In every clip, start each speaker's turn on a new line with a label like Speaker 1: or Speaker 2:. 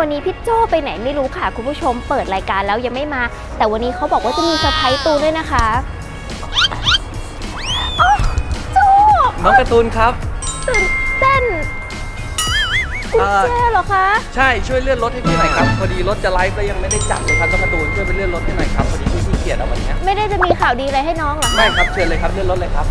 Speaker 1: วันนี้พี่โจไปไหนไม่รู้ค่ะ คุณผู้ชมเปิดรายการแล้วยังไม่มา แต่วันนี้เขาบอกว่าจะมีเซอร์ไพรส์ตูนด้วยนะคะอ้าวโจ
Speaker 2: น้องการ์ตูนครับ
Speaker 1: ตื่นเต้นกุญ
Speaker 2: เอ่อ
Speaker 1: แจเหรอคะ
Speaker 2: ใช่ช่วยเลื่อนรถให้พี่หน่อยครับพอดีรถจะไลฟ์แล้วยังไม่ได้จัดเลยครับน้องการ์ตูนช่วยไปเลื่อนรถให้หน่อยครับพอดีพี่ขี้เกียจเอาวันเนี้ย
Speaker 1: ไม่ได้จะมีข่าวดีอะไรให้น้องเหรอคะ
Speaker 2: ไม่ครับเชิญเลยครับเลื่อนรถเลยครับ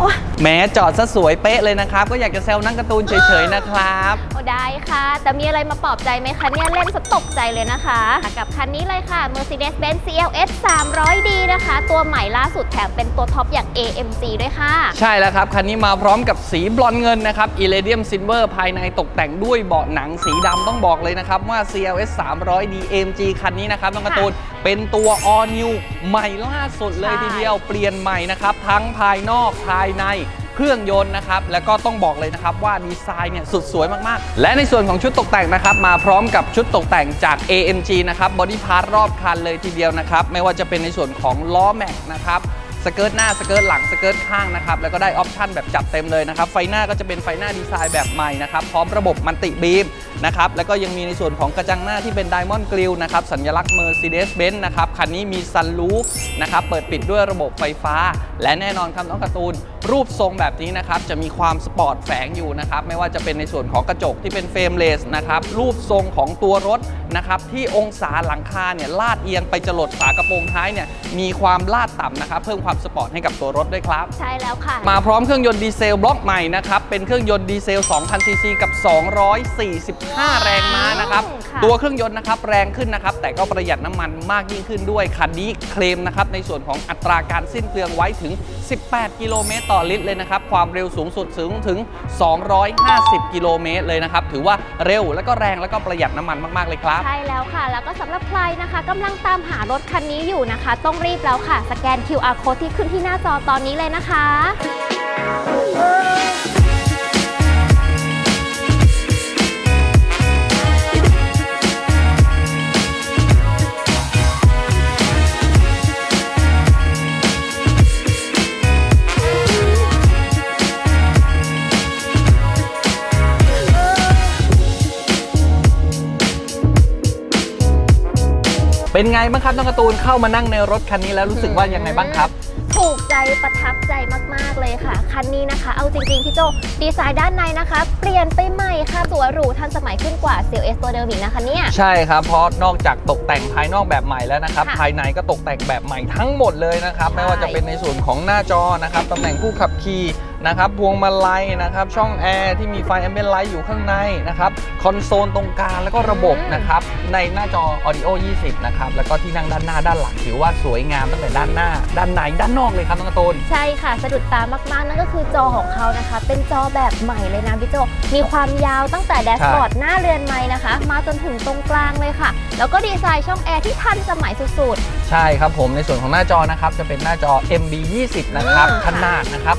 Speaker 1: โอ๊ย
Speaker 2: แหม้จอดซะสวยเป๊ะเลยนะครับ ก็อยากจะแซวนั่งการ์ตูนเฉยๆนะครับ
Speaker 1: โอ้ได้ค่ะ แต่มีอะไรมาปลอบใจไหมคะเนี่ยเล่นสะตกใจเลยนะคะ กับคันนี้เลยค่ะ Mercedes-Benz CLS 300D นะคะ ตัวใหม่ล่าสุดแถมเป็นตัวท็อปอย่าง AMG ด้วยค่ะ
Speaker 2: ใช่แล้วครับ คันนี้มาพร้อมกับสีบลอนด์เงินนะครับ Iridium Silver ภายในตกแต่งด้วยเบาะหนังสีดำต้องบอกเลยนะครับว่า CLS 300D AMG คันนี้นะครับน้องการ์ตูนเป็นตัว All New ใหม่ล่าสุดเลย
Speaker 1: ใช่
Speaker 2: ทีเดียวเปลี่ยนใหม่นะครับทั้งภายนอกภายใน เครื่องยนต์นะครับ แล้วก็ต้องบอกเลยนะครับว่าดีไซน์เนี่ยสุดสวยมากๆ และในส่วนของชุดตกแต่งนะครับ มาพร้อมกับชุดตกแต่งจาก AMG นะครับบอดี้พาร์ทรอบคันเลยทีเดียวนะครับ ไม่ว่าจะเป็นในส่วนของล้อแม็กนะครับสเกิร์ตหน้าสเกิร์ตหลังสเกิร์ตข้างนะครับแล้วก็ได้ออปชันแบบจัดเต็มเลยนะครับ ไฟหน้าก็จะเป็นไฟหน้าดีไซน์แบบใหม่นะครับ พร้อมระบบมันติบีมนะครับแล้วก็ยังมีในส่วนของกระจังหน้าที่เป็น Diamond Grille นะครับ สัญลักษณ์ Mercedes-Benz นะครับ คันนี้มีซันรูฟนะครับ เปิดปิดด้วยระบบไฟฟ้า และแน่นอนครับน้องการ์ตูน รูปทรงแบบนี้นะครับจะมีความสปอร์ตแฝงอยู่นะครับไม่ว่าจะเป็นในส่วนของกระจกที่เป็นเฟรมเลสนะครับรูปทรงของตัวรถนะครับที่องศาหลังคาเนี่ยลาดเอียงไปจรดฝากระโปรงท้ายเนี่ยมีความลาดต่ำนะครับเพิ่มความสปอร์ตให้กับตัวรถด้วยครับ
Speaker 1: ใช่แล้วค่ะ
Speaker 2: มาพร้อมเครื่องยนต์ดีเซลบล็อกใหม่นะครับเป็นเครื่องยนต์ดีเซล 2,000 ซีซีกับ 245 แรงม้านะครับ
Speaker 1: ค่ะ
Speaker 2: ตัวเครื่องยนต์นะครับแรงขึ้นนะครับแต่ก็ประหยัดน้ำมันมากยิ่งขึ้นด้วยคันนี้เคลมนะครับในส่วนของอัตราการสิ้นเปลืองไว้ถึง 18 กิโลเมตรต่อลิตรเลยนะครับ ความเร็วสูงสุดถึงถึง 250 กิโลเมตรเลยนะครับ ถือว่าเร็วแล้วก็แรงแล้วก็ประหยัดน้ำมันมาก ๆ เลยครับ
Speaker 1: ใช่แล้วค่ะ แล้วก็สำหรับใครนะคะกำลังตามหารถคันนี้อยู่นะคะ ต้องรีบแล้วค่ะ สแกน QR code ที่ขึ้นที่หน้าจอตอนนี้เลยนะคะ
Speaker 2: เป็นไงบ้างครับน้องการ์ตูนเข้ามานั่งในรถคันนี้แล้วรู้สึกว่ายังไงบ้างครับ
Speaker 1: ถูกใจประทับใจมากๆเลยค่ะ คันนี้นะคะ เอาจริงๆ พี่โจดีไซน์ด้านในนะคะ เปลี่ยนไปใหม่ค่ะสวยหรูทันสมัยขึ้นกว่า CLS ตัวเดิมอีกนะคะเนี่ย
Speaker 2: ใช่ครับ เพราะนอกจากตกแต่งภายนอกแบบใหม่แล้วนะครับ
Speaker 1: ค่ะ
Speaker 2: ภายในก็ตกแต่งแบบใหม่ทั้งหมดเลยนะครับ
Speaker 1: ใช่
Speaker 2: ไม่ว่าจะเป็นในส่วนของหน้าจอนะครับตำแหน่งผู้ขับขี่ นะครับพวงมาลัยนะครับช่องแอร์ที่มีไฟแอมเบียนไลท์อยู่ข้างในนะครับคอนโซลตรงกลางแล้วก็ระบบนะครับในหน้าจอ Audio 20 นะครับแล้วก็ที่นั่งด้านหน้าด้านหลังถือว่าสวยงามตั้งแต่ด้านหน้า ด้านในด้านนอกเลยครับน้องการ์ตูน
Speaker 1: ใช่ค่ะ สะดุดตามากๆ นั่นก็คือจอของเขานะคะ เป็นจอแบบใหม่เลยนะพี่โจมีความยาวตั้งแต่แดชบอร์ดหน้าเรือนไม้นะคะ มาจนถึงตรงกลางเลยค่ะ แล้วก็ดีไซน์ช่องแอร์ที่ทันสมัยสุด
Speaker 2: ใช่ครับผมในส่วนของหน้าจอนะครับจะเป็นหน้าจอ MB 20 นะครับ
Speaker 1: อืม
Speaker 2: ขนาดนะครับ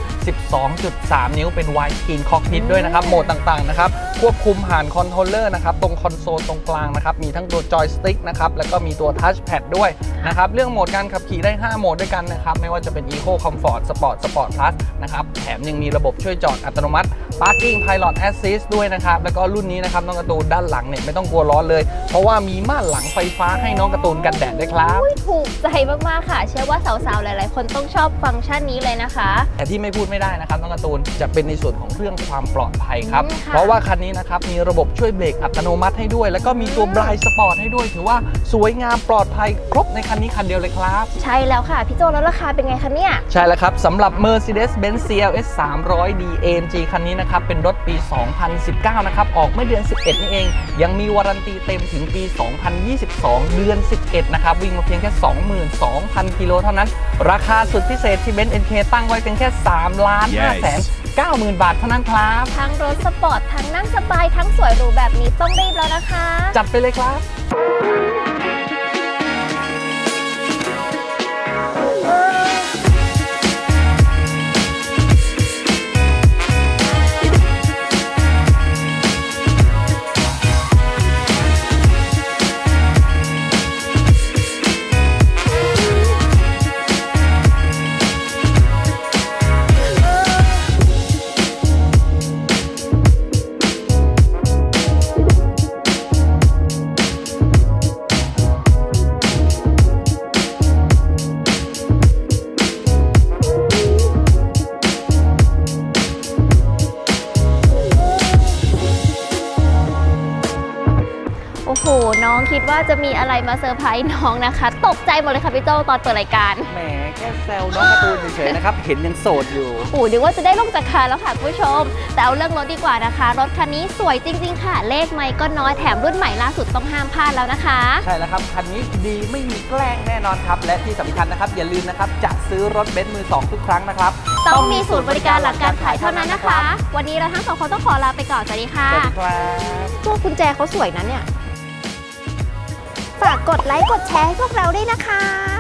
Speaker 2: 12.3 นิ้วเป็น Wide Screen Cockpit ด้วยนะครับ โหมดต่างๆนะครับ ควบคุมผ่านคอนโทรลเลอร์นะครับ ตรงคอนโซลตรงกลางนะครับ มีทั้งตัวจอยสติ๊กนะครับ แล้วก็มีตัวทัชแพดด้วยนะครับ เรื่องโหมดการขับขี่ได้ 5 โหมดด้วยกันนะครับ ไม่ว่าจะเป็น Eco Comfort Sport Sport Plus นะครับ แถมยังมีระบบช่วยจอดอัตโนมัติ Parking Pilot Assist ด้วยนะครับ แล้วก็รุ่นนี้นะครับน้องการ์ตูนด้านหลังเนี่ยไม่ต้องกลัวร้อนเลย เพราะว่ามีม่านหลังไฟฟ้าให้น้องการ์ตูนกันแดดด้วยครับ
Speaker 1: ๆอุ้ยถูกใจมากๆค่ะ เชื่อว่าสาวๆหลาย ๆ คนต้องชอบฟังก์ชันนี้เลยนะคะ
Speaker 2: แต่ที่ไม่พูดไม่ได้นะครับน้องการ์ตูนจะเป็นในส่วนของเรื่องความปลอดภัยครับเพราะว่าคันนี้นะครับมีระบบช่วยเบรกอัตโนมัติให้ด้วย แล้วก็มีตัวบลายสปอร์ตให้ด้วย ถือว่าสวยงามปลอดภัยครบในคันนี้คันเดียวเลยครับ
Speaker 1: ใช่แล้วค่ะ พี่โจแล้วราคาเป็นไงคะเนี่ย
Speaker 2: ใช่แล้วครับ สำหรับ Mercedes-Benz CLS 300 d AMG คันนี้นะครับ เป็นรถปี 2019 นะครับ ออกเมื่อเดือน 11 นี่เอง ยังมีวารันตีเต็มถึงปี 2022 เดือน 11 นะครับ วิ่งมาเพียงแค่ 22,000 กิโลเท่านั้น ราคาสุดพิเศษที่ Benz NK ตั้งไว้เพียแค่ 3 ล้าน Yes 590,000 บาทเท่านั้นครับ
Speaker 1: ทั้งรถสปอร์ต ทั้งนั่งสบาย ทั้งสวยหรูแบบนี้ต้องรีบแล้วนะคะ
Speaker 2: จัดไปเลยครับ
Speaker 1: ดว่าจะมีอะไรมาเซอร์ไพรส์น้องนะคะ ตกใจหมดเลยค่ะพี่โจตอนเปิดรายการ
Speaker 2: แหมแค่แซวน้องการ์ตูนเฉยๆนะครับ เห็นยังโสดอยู่
Speaker 1: อู๋นึกว่าจะได้ลงจากคานแล้วค่ะคุณผู้ชม แต่เอาเรื่องรถดีกว่านะคะ รถคันนี้สวยจริง ๆ ค่ะ เลขไม่ก็น้อยแถมรุ่นใหม่ล่าสุดต้องห้ามพลาดแล้วนะคะ
Speaker 2: ใช่แล้วครับ คันนี้ดีไม่มีแกล้งแน่นอนครับ และที่สำคัญนะครับ อย่าลืมนะครับ จะซื้อรถเบนซ์มือ2ทุกครั้งนะครับ
Speaker 1: ต้องมีศูนย์บริการหลังการขายเท่านั้นนะคะ วันนี้เราทั้งสองคนต้องขอลาไปก่อนสวัสดีค่ะ
Speaker 2: สวัสดีครับ
Speaker 1: ตัวกุญแจเขาสวยนะเนี่ย ฝากกดไลค์กดแชร์ให้พวกเราด้วยนะคะ